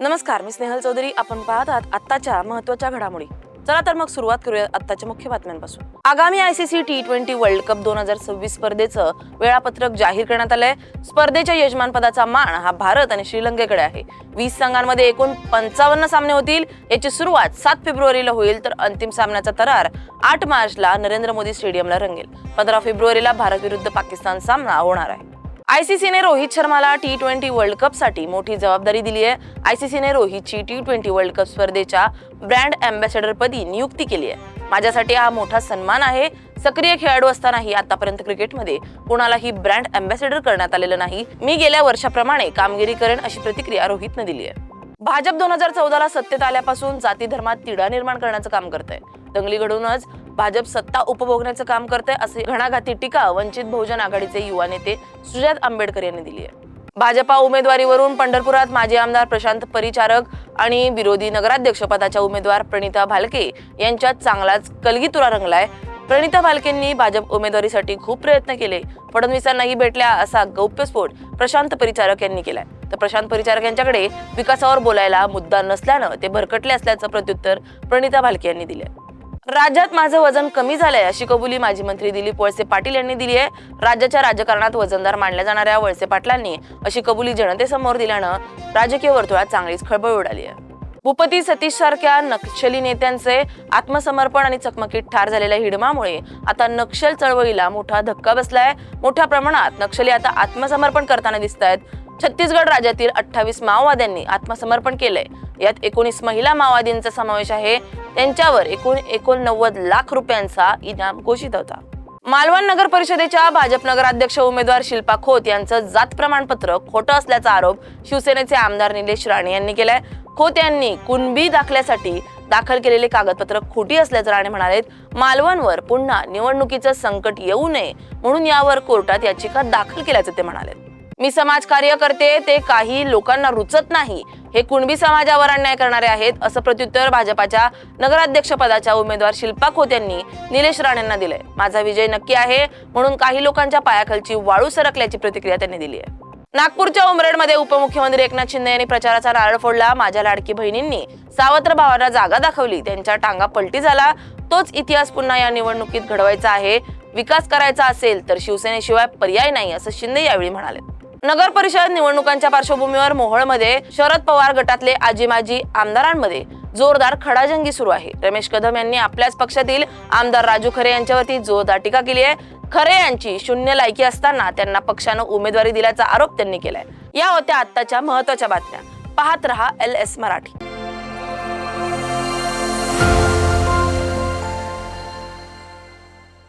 नमस्कार मी स्नेहल चौधरी. आपण पाहत आहात आत्ताच्या महत्त्वाच्या घडामोडी. चला तर मग सुरुवात करूया आत्ताच्या मुख्य बातम्यांपासून. आगामी ICC T twenty world cup दोन हजार सव्वीस स्पर्धेचं वेळापत्रक जाहीर करण्यात आलंय. स्पर्धेच्या यजमानपदाचा मान हा भारत आणि श्रीलंकेकडे आहे. वीस संघांमध्ये एकूण पंचावन्न सामने होतील. याची सुरुवात सात फेब्रुवारीला होईल तर अंतिम सामन्याचा तरार आठ मार्चला नरेंद्र मोदी स्टेडियमला रंगेल. पंधरा फेब्रुवारीला भारत विरुद्ध पाकिस्तान सामना होणार आहे. आयसीसीने रोहित शर्माला टी ट्वेंटी वर्ल्ड कपसाठी मोठी जबाबदारी दिली आहे. आयसीसीने रोहितची टी ट्वेंटी वर्ल्ड कप स्पर्धेच्या ब्रँड अँबॅसेडरपदी नियुक्ती केली आहे. माझ्यासाठी हा मोठा सन्मान आहे. सक्रिय खेळाडू असतानाही आतापर्यंत क्रिकेटमध्ये कोणालाही ब्रँड अँबॅसेडर करण्यात आलेलं नाही. मी गेल्या वर्षाप्रमाणे कामगिरी करेन अशी प्रतिक्रिया रोहितने दिली आहे. भाजप दोन हजार चौदाला सत्तेत आल्यापासून जाती धर्मात तिढा निर्माण करण्याचं काम करत आहे दंगली घडूनच भाजप सत्ता उपभोगण्याचं काम करते असे घणाघाती टीका वंचित बहुजन आघाडीचे युवा नेते सुजात आंबेडकर यांनी दिली आहे. भाजपा उमेदवारीवरून पंढरपुरात माजी आमदार प्रशांत परिचारक आणि विरोधी नगराध्यक्ष पदाच्या उमेदवार प्रणिता भालके यांच्यात चांगलाच कलगीतुरा रंगलाय. प्रणिता भालकेंनी भाजप उमेदवारीसाठी खूप प्रयत्न केले. फडणवीसांनाही भेटल्या असा गौप्यस्फोट प्रशांत परिचारक यांनी केलाय. तर प्रशांत परिचारक यांच्याकडे विकासावर बोलायला मुद्दा नसल्यानं ते भरकटले असल्याचं प्रत्युत्तर प्रणिता भालके यांनी दिलं राज्यात माझं वजन कमी झालंय अशी कबुली माजी मंत्री दिलीप वळसे पाटील यांनी दिली आहे. राज्याच्या राजकारणात वजनदार मानल्या जाणाऱ्या वळसे पाटलांनी अशी कबुली जनतेसमोर दिल्यानं राजकीय वर्तुळात चांगलीच खळबळ उडाली आहे. भूपती सतीश सारख्या नक्षली नेत्यांचे आत्मसमर्पण आणि चकमकीत ठार झालेल्या हिडमामुळे आता नक्षल चळवळीला मोठा धक्का बसलाय. मोठ्या प्रमाणात नक्षली आता आत्मसमर्पण करताना दिसत आहेत छत्तीसगड राज्यातील अठ्ठावीस माओवाद्यांनी आत्मसमर्पण केलंय. यात एकोणीस महिला माओवादींचा समावेश आहे. त्यांच्यावर एकूण एकोणनव्वद लाख रुपयांचा इनाम घोषित होता. मालवण नगर परिषदेच्या भाजप नगराध्यक्ष उमेदवार शिल्पा खोत यांचं जात प्रमाणपत्र खोटं असल्याचा आरोप शिवसेनेचे आमदार निलेश राणे यांनी केलाय. खोत यांनी कुणबी दाखल्यासाठी दाखल केलेले कागदपत्र खोटी असल्याचं राणे म्हणाले मालवणवर पुन्हा निवडणुकीचं संकट येऊ नये म्हणून यावर कोर्टात याचिका दाखल केल्याचं ते म्हणाले मी समाजकार्य करते ते काही लोकांना रुचत नाही. हे कुणबी समाजावर अन्याय करणारे आहेत असं प्रत्युत्तर भाजपाच्या नगराध्यक्ष पदाच्या उमेदवार शिल्पा खोत यांनी निलेश राणेंना दिलंय. माझा विजय नक्की आहे म्हणून काही लोकांच्या पायाखालची वाळू सरकल्याची प्रतिक्रिया त्यांनी दिली आहे. नागपूरच्या उमरेडमध्ये उपमुख्यमंत्री एकनाथ शिंदे यांनी प्रचाराचा नारळ फोडला. माझ्या लाडकी बहिणींनी सावत्र भावांना जागा दाखवली. त्यांच्या टांगा पलटी झाला. तोच इतिहास पुन्हा या निवडणुकीत घडवायचा आहे. विकास करायचा असेल तर शिवसेनेशिवाय पर्याय नाही असं शिंदे यावेळी म्हणाले. नगर परिषद निवडणुकांच्या पार्श्वभूमीवर मोहोळमध्ये शरद पवार गटातले आजी माजी आमदारांमध्ये जोरदार खडाजंगी सुरू आहे. रमेश कदम यांनी आपल्याच पक्षातील आमदार राजू खरे यांच्यावरती जोरदार टीका केली आहे. खरे यांची शून्य लायकी असताना त्यांना पक्षानं उमेदवारी दिल्याचा आरोप त्यांनी केलाय. या होत्या आत्ताच्या महत्त्वाच्या बातम्या. पाहत रहा एल एस मराठी.